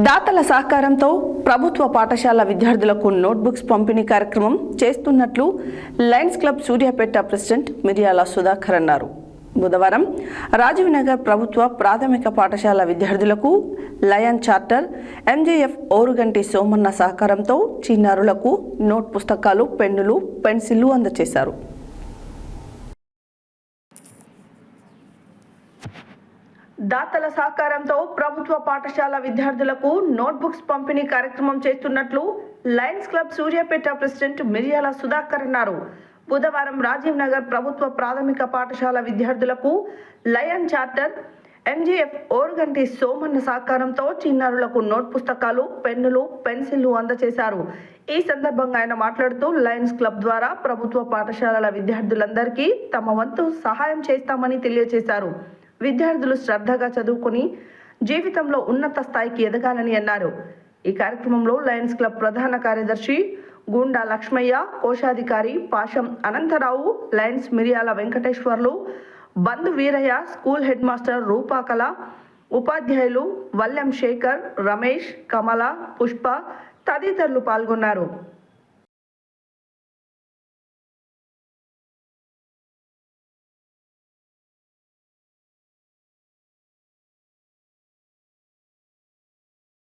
దాతల సహకారంతో ప్రభుత్వ పాఠశాల విద్యార్థులకు నోట్బుక్స్ పంపిణీ కార్యక్రమం చేస్తున్నట్లు lions club Suryapet president Miryala Sudhakar అన్నారు. బుధవారం రాజీవ్ నగర్ ప్రభుత్వ ప్రాథమిక పాఠశాల విద్యార్థులకు lion charter MJF Oruganti Somanna సహకారంతో చిన్నారులకు నోట్ పుస్తకాలు పెన్నులు పెన్సిళ్ళు అందజేశారు. దాతల సహకారంతో ప్రభుత్వ పాఠశాల విద్యార్థులకు నోట్బుక్స్ పంపిణీ కార్యక్రమం చేస్తున్నట్లు Lions Club Suryapet president Miryala Sudhakar అన్నారు. బుధవారం రాజీవ్ నగర్ ప్రభుత్వ ప్రాథమిక పాఠశాల విద్యార్థులకు lion charter MJF Oruganti Somanna సహకారంతో చిన్నారులకు నోట్ పుస్తకాలు పెన్నులు పెన్సిళ్ళు అందజేశారు. ఈ సందర్భంగా ఆయన మాట్లాడుతూ లయన్స్ క్లబ్ ద్వారా ప్రభుత్వ పాఠశాలల విద్యార్థులందరికీ తమ వంతు సహాయం చేస్తామని తెలియజేశారు. విద్యార్థులు శ్రద్ధగా చదువుకుని జీవితంలో ఉన్నత స్థాయికి ఎదగాలని అన్నారు. ఈ కార్యక్రమంలో లయన్స్ క్లబ్ ప్రధాన కార్యదర్శి గుండా లక్ష్మయ్య కోశాధికారి Pasham Anantharao Lions Miriyala Venkateswarlu Bandhu Veeraiah school head master Rupakala ఉపాధ్యాయులు వల్లెం శేఖర్ రమేష్ కమల పుష్ప తదితరులు పాల్గొన్నారు.